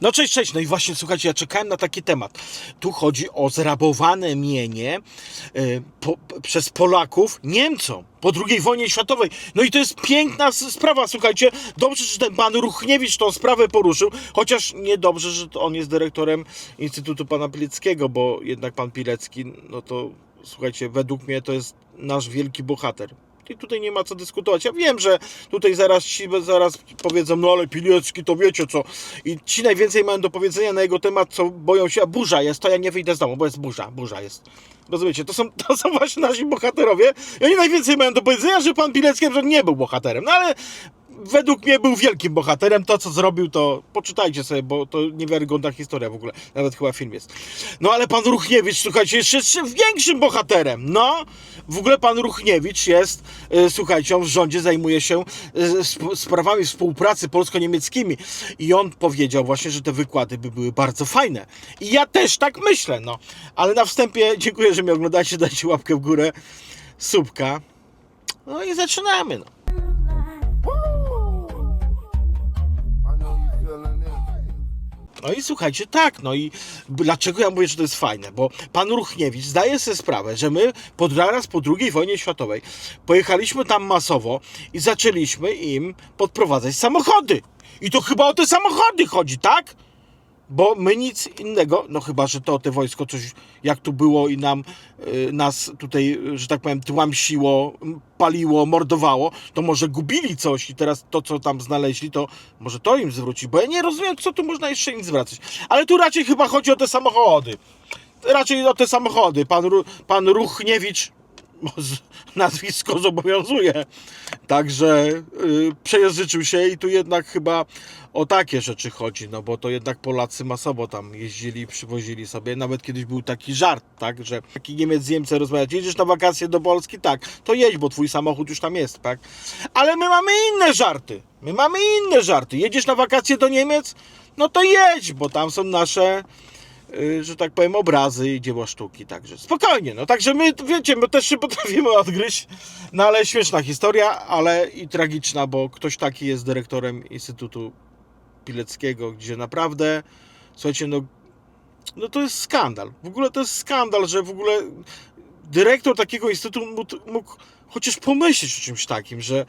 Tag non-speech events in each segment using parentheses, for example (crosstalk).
No cześć, cześć. No i właśnie słuchajcie, ja czekałem na taki temat. Tu chodzi o zrabowane mienie y, po, przez Polaków Niemcom po II wojnie światowej. No i to jest piękna sprawa, słuchajcie. Dobrze, że ten pan Ruchniewicz tą sprawę poruszył, chociaż niedobrze, że on jest dyrektorem Instytutu Pana Pileckiego, bo jednak pan Pilecki, no to słuchajcie, według mnie to jest nasz wielki bohater. I tutaj nie ma co dyskutować. Ja wiem, że tutaj zaraz ci zaraz powiedzą, no ale Pilecki to wiecie co. I ci najwięcej mają do powiedzenia na jego temat, co boją się, a burza jest, to ja nie wyjdę z domu, bo jest burza, burza jest. Rozumiecie, to są, (laughs) to są właśnie nasi bohaterowie i oni najwięcej mają do powiedzenia, że pan Pilecki nie był bohaterem. No ale według mnie był wielkim bohaterem. To, co zrobił, to poczytajcie sobie, bo to niewiarygodna historia w ogóle. Nawet chyba film jest. No ale pan Ruchniewicz, słuchajcie, jest jeszcze większym bohaterem. No, w ogóle pan Ruchniewicz jest, e, słuchajcie, on w rządzie zajmuje się sp- sprawami współpracy polsko-niemieckimi. I on powiedział właśnie, że te wykłady by były bardzo fajne. I ja też tak myślę, no. Ale na wstępie dziękuję, że mnie oglądacie. Dajcie łapkę w górę, subka. No i zaczynamy, no. No i słuchajcie, tak, no i dlaczego ja mówię, że to jest fajne? Bo pan Ruchniewicz zdaje sobie sprawę, że my pod zaraz po II wojnie światowej pojechaliśmy tam masowo i zaczęliśmy im podprowadzać samochody. I to chyba o te samochody chodzi, tak? Bo my nic innego, no chyba, że to te wojsko coś, jak tu było i nam, y, nas tutaj, że tak powiem, tłamsiło, paliło, mordowało, to może gubili coś i teraz to, co tam znaleźli, to może to im zwróci, bo ja nie rozumiem, co tu można jeszcze im zwracać. Ale tu raczej chyba chodzi o te samochody. Raczej o te samochody. Pan, pan Ruchniewicz, nazwisko zobowiązuje, także y, przejęzyczył się i tu jednak chyba o takie rzeczy chodzi, no bo to jednak Polacy masowo tam jeździli przywozili sobie. Nawet kiedyś był taki żart, tak, że taki Niemiec z Niemcem rozmawiać, jedziesz na wakacje do Polski, tak, to jedź, bo twój samochód już tam jest, tak. Ale my mamy inne żarty, my mamy inne żarty. Jedziesz na wakacje do Niemiec, no to jedź, bo tam są nasze że tak powiem, obrazy i dzieła sztuki, także spokojnie, no także my, wiecie, my też się (laughs) potrafimy odgryźć, no ale śmieszna historia, ale i tragiczna, bo ktoś taki jest dyrektorem Instytutu Pileckiego, gdzie naprawdę, słuchajcie, no, no to jest skandal, w ogóle to jest skandal, że w ogóle dyrektor takiego instytutu mógł, mógł chociaż pomyśleć o czymś takim, że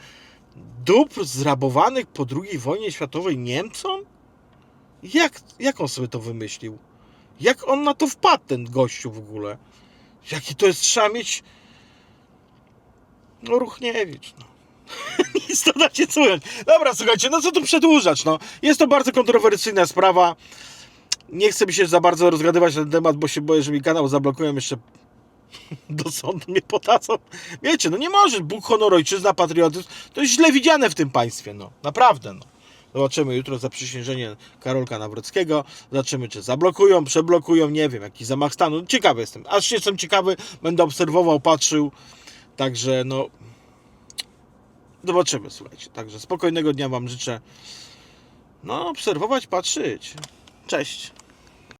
dóbr zrabowanych po II wojnie światowej Niemcom? Jak, jak on sobie to wymyślił? Jak on na to wpadł, ten gościu w ogóle? Jaki to jest, trzeba mieć... No Ruchniewicz, no. (laughs) Nic to dacie słuchać. Dobra, słuchajcie, no co tu przedłużać, no. Jest to bardzo kontrowersyjna sprawa. Nie chcę mi się za bardzo rozgadywać na ten temat, bo się boję, że mi kanał zablokują jeszcze (laughs) do sądu mnie podadzą. Wiecie, no nie może Bóg, honor, ojczyzna, patriotyzm. To jest źle widziane w tym państwie, no. Naprawdę, no. Zobaczymy jutro zaprzysiężenie Karolka Nawrockiego. Zobaczymy, czy zablokują, przeblokują, nie wiem, jakiś zamach stanu. Ciekawy jestem. Aż jestem ciekawy, będę obserwował, patrzył. Także, no. Zobaczymy, słuchajcie. Także spokojnego dnia Wam życzę. No, obserwować, patrzeć. Cześć.